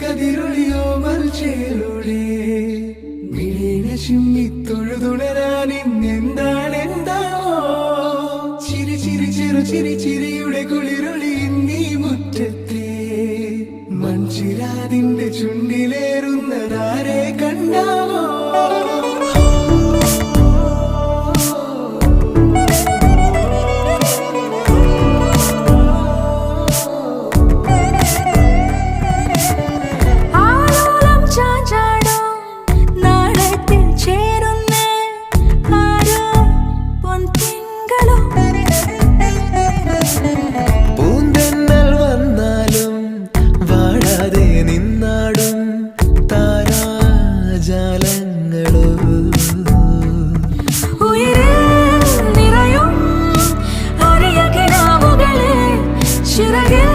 കതിരൊളിയോ മൽച്ചേലൂടെ മിഴീന ചിമ്മി തൊഴുതുണരാൻ ഇന്നെന്താണ് എന്താവോ ചിരി ചിരി ചെറു ചിരി ചിരിയുടെ കുളിരൊളി നീ മുറ്റത്തെ. മൺചിരാതിന്റെ ചുണ്ടി ജാലങ്ങളോ ചിറകിൽ